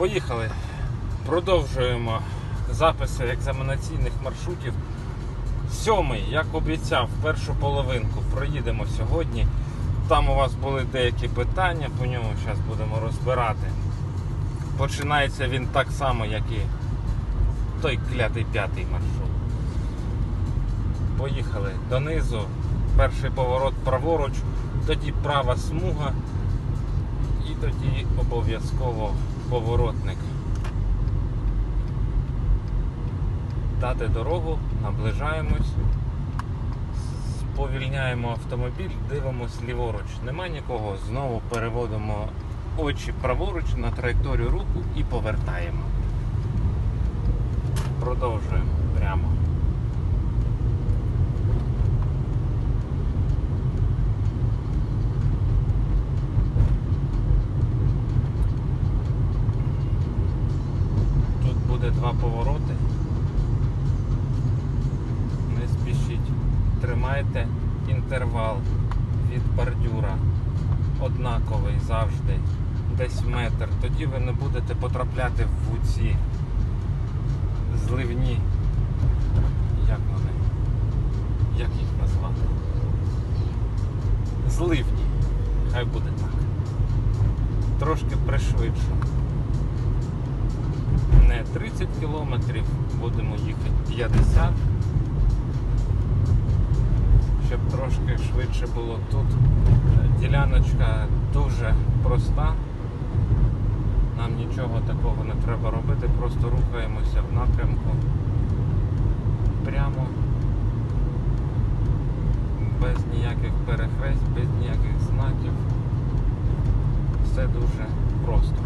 Поїхали. Продовжуємо записи екзаменаційних маршрутів. Сьомий, як обіцяв, першу половинку проїдемо сьогодні. Там у вас були деякі питання, по ньому зараз будемо розбирати. Починається він так само, як і той клятий п'ятий маршрут. Поїхали донизу. Перший поворот праворуч, тоді права смуга і тоді обов'язково поворотник. Дати дорогу, наближаємось, сповільняємо автомобіль, дивимось ліворуч. Нема нікого, знову переводимо очі праворуч на траєкторію руху і повертаємо. Продовжуємо прямо. Тут буде два повороти. Не спішіть. Тримайте інтервал від бордюра. Однаковий завжди. Десь метр. Тоді ви не будете потрапляти в ці зливні. Як вони? Як їх назвати? Зливні. Хай буде так. Трошки пришвидшу. Не 30 кілометрів, будемо їхати 50. Щоб трошки швидше було тут. Е, Діляночка дуже проста. Нам нічого такого не треба робити, просто рухаємося в напрямку прямо, без ніяких перехресть, без ніяких знаків. Все дуже просто.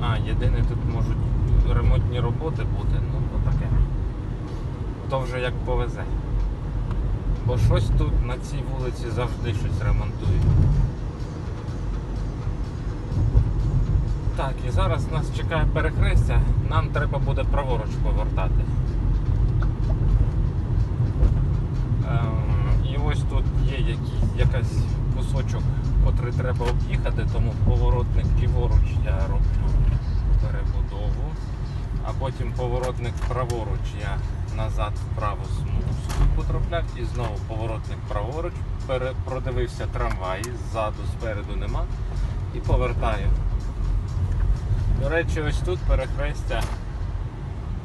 А, єдине тут можуть ремонтні роботи бути, ну то таке. То вже як повезе. Бо щось тут на цій вулиці завжди щось ремонтують. Так, і зараз нас чекає перехрестя, нам треба буде праворуч повертати. Ем, і ось тут є якийсь, якась кусочок, котрий треба об'їхати, тому поворотник ліворуч я роблю потім поворотник праворуч я назад в праву смугу потрапляв і знову поворотник праворуч, продивився трамваї, ззаду, спереду нема і повертаю. До речі, ось тут перехрестя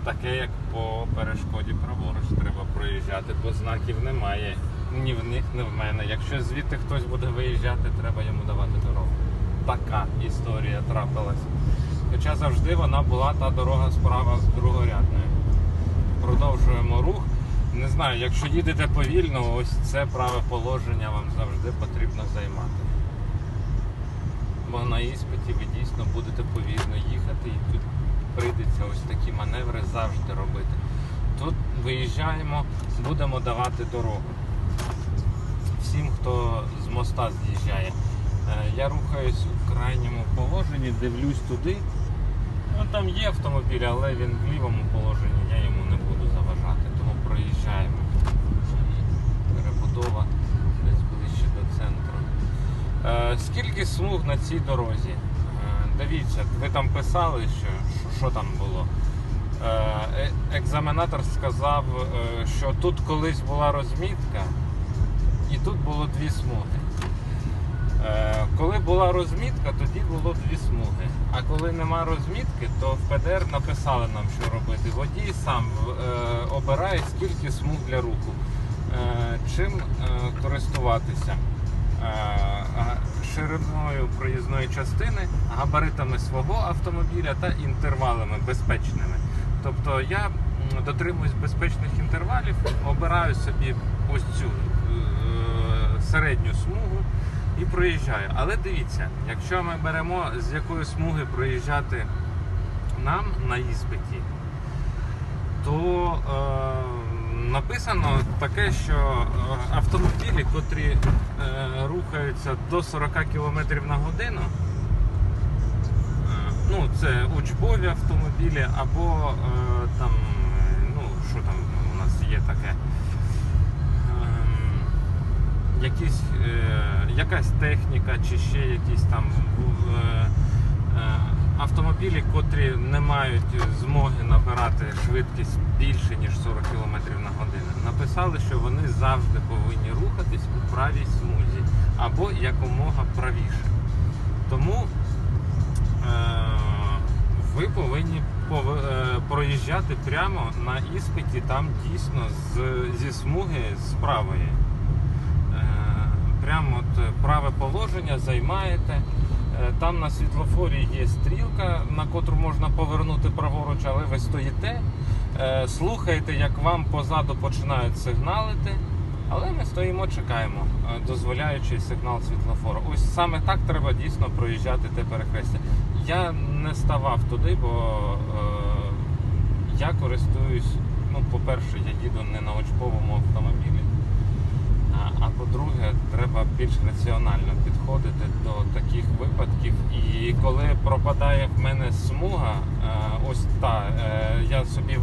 таке, як по перешкоді праворуч треба проїжджати, бо знаків немає ні в них, ні в мене. Якщо звідти хтось буде виїжджати, треба йому давати дорогу. Така історія трапилась. Хоча завжди вона була та дорога справа другорядною. Продовжуємо рух. Не знаю, якщо їдете повільно, ось це праве положення вам завжди потрібно займати. Бо на іспиті ви дійсно будете повільно їхати і тут прийдеться ось такі маневри завжди робити. Тут виїжджаємо, будемо давати дорогу. Всім, хто з моста з'їжджає. Е, Я рухаюсь у крайньому положенні, дивлюсь туди. Ну, там є автомобіль, але він в лівому положенні, я йому не буду заважати, тому проїжджаємо. Перебудова десь ближче до центру. Е, Скільки смуг на цій дорозі? Е, Дивіться, ви там писали, що, що, що там було. Е, е- Екзаменатор сказав, е, що тут колись була розмітка, і тут було дві смуги. Е, Коли була розмітка, тоді було дві смуги. А коли нема розмітки, то в ПДР написали нам, що робити. Водій сам е, обирає, скільки смуг для руху, е, чим користуватися. Шириною проїзної частини, габаритами свого автомобіля та інтервалами безпечними. Тобто я дотримуюсь безпечних інтервалів, обираю собі ось цю середню смугу і проїжджаю. Але дивіться, якщо ми беремо з якої смуги проїжджати нам на іспиті, то е, написано таке, що е, автомобілі, котрі е, рухаються до 40 км на годину, е, ну це учбові автомобілі або е, там, ну що там у нас є таке. Якісь, е, якась техніка чи ще якісь там е, е, автомобілі, котрі не мають змоги набирати швидкість більше ніж 40 км на годину. Написали, що вони завжди повинні рухатись у правій смузі або якомога правіше. Тому ви повинні пов- проїжджати прямо на іспиті, там дійсно з, зі смуги з правої. Е, Прямо от е, праве положення займаєте. Е, Там на світлофорі є стрілка, на котру можна повернути праворуч, але ви стоїте, е, слухаєте, як вам позаду починають сигналити. Але ми стоїмо, чекаємо, е, дозволяючи сигнал світлофору. Ось саме так треба дійсно проїжджати те перехрестя. Я не ставав туди, бо е, я користуюсь, ну, по-перше, я їду не на очковому автомобілі. А, по-друге, треба більш раціонально підходити до таких випадків. І коли пропадає в мене смуга, е, ось та, е, я собі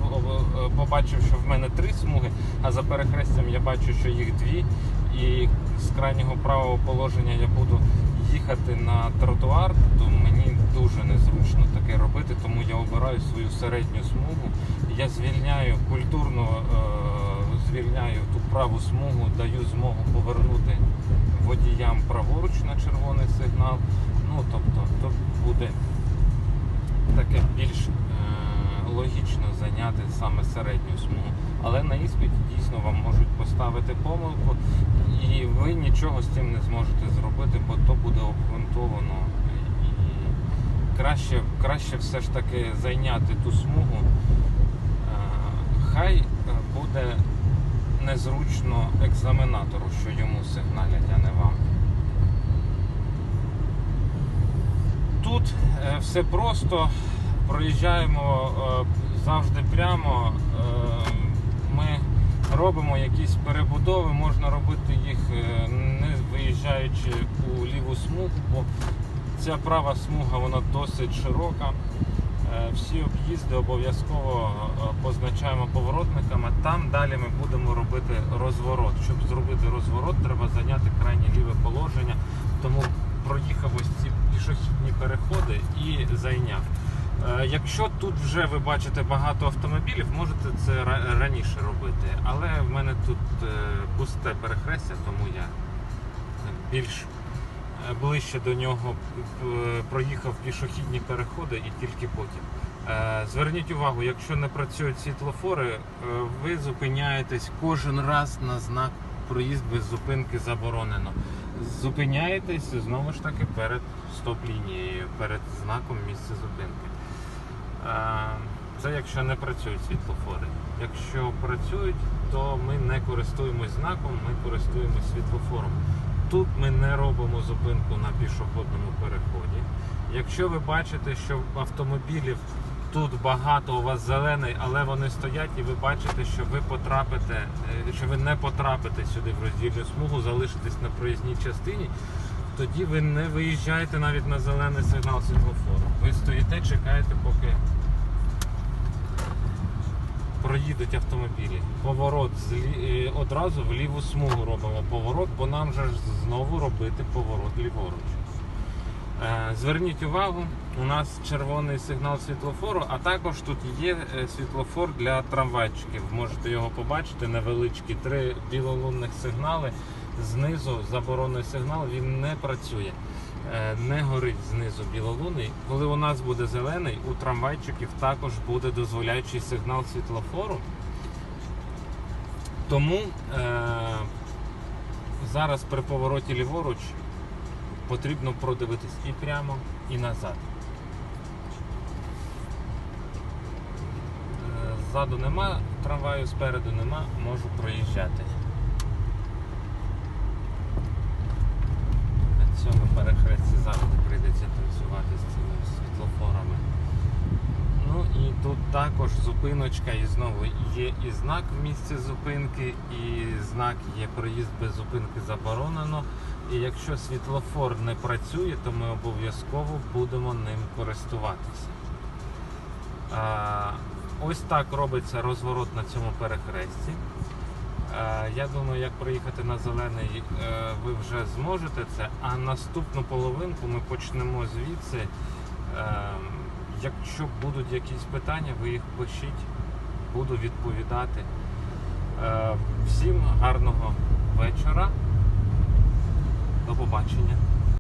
побачив, що в мене три смуги, а за перехрестям я бачу, що їх дві. І з крайнього правого положення я буду їхати на тротуар, то мені дуже незручно таке робити, тому я обираю свою середню смугу. Я звільняю культурно е, звільняю ту праву смугу, даю змогу повернути водіям праворуч на червоний сигнал. Ну тобто, то буде таке більш е, логічно зайняти саме середню смугу. Але на іспиті дійсно вам можуть поставити помилку, і ви нічого з цим не зможете зробити, бо то буде обґрунтовано. Краще, краще все ж таки зайняти ту смугу. Е, Хай е, буде незручно екзаменатору, що йому сигналять, а не вам. Тут е, все просто, проїжджаємо е, завжди прямо. Е, Ми робимо якісь перебудови, можна робити їх не виїжджаючи у ліву смугу, бо ця права смуга вона досить широка. Е, Всі об'їзди обов'язково е, позначаємо поворотниками. Там далі ми будемо робити розворот. Щоб зробити розворот, треба зайняти крайнє ліве положення. Тому проїхав ось ці пішохідні переходи і зайняв. Е, Якщо тут вже ви бачите багато автомобілів, можете це раніше робити. Але в мене тут пусте перехрестя, тому я більш ближче до нього е, проїхав пішохідні переходи і тільки потім. Е, Зверніть увагу, якщо не працюють світлофори, е, ви зупиняєтесь кожен раз на знак проїзд без зупинки заборонено. Зупиняєтесь знову ж таки перед стоп-лінією, перед знаком місця зупинки. Е, Це якщо не працюють світлофори. Якщо працюють, то ми не користуємось знаком, ми користуємось світлофором. Тут ми не робимо зупинку на пішохідному переході. Якщо ви бачите, що автомобілів тут багато, у вас зелений, але вони стоять, і ви бачите, що ви потрапите, е, що ви не потрапите сюди в роздільну смугу, залишитесь на проїзній частині, тоді ви не виїжджаєте навіть на зелений сигнал світлофору. Ви стоїте, чекаєте, поки проїдуть автомобілі. Поворот з е, одразу в ліву смугу робимо поворот, бо нам же ж знову робити поворот ліворуч. Е, Зверніть увагу, у нас червоний сигнал світлофору, а також тут є е, світлофор для трамвайчиків. Можете його побачити, невеличкі три білолунних сигнали. Знизу заборонний сигнал він не працює, не горить знизу білолунний. Коли у нас буде зелений, у трамвайчиків також буде дозволяючий сигнал світлофору. Тому е, зараз при повороті ліворуч потрібно продивитись і прямо, і назад. Е, Ззаду нема трамваю, спереду нема, можу проїжджати. На цьому перехресті завжди прийдеться танцювати з цими світлофорами. Ну і тут також зупиночка, і знову є і знак в місці зупинки, і знак є проїзд без зупинки заборонено. І якщо світлофор не працює, то ми обов'язково будемо ним користуватися. А, ось так робиться розворот на цьому перехресті. Е, я думаю, як проїхати на зелений, е, ви вже зможете це. А наступну половинку ми почнемо звідси. Е, якщо будуть якісь питання, ви їх пишіть, буду відповідати. Всім гарного вечора. До побачення.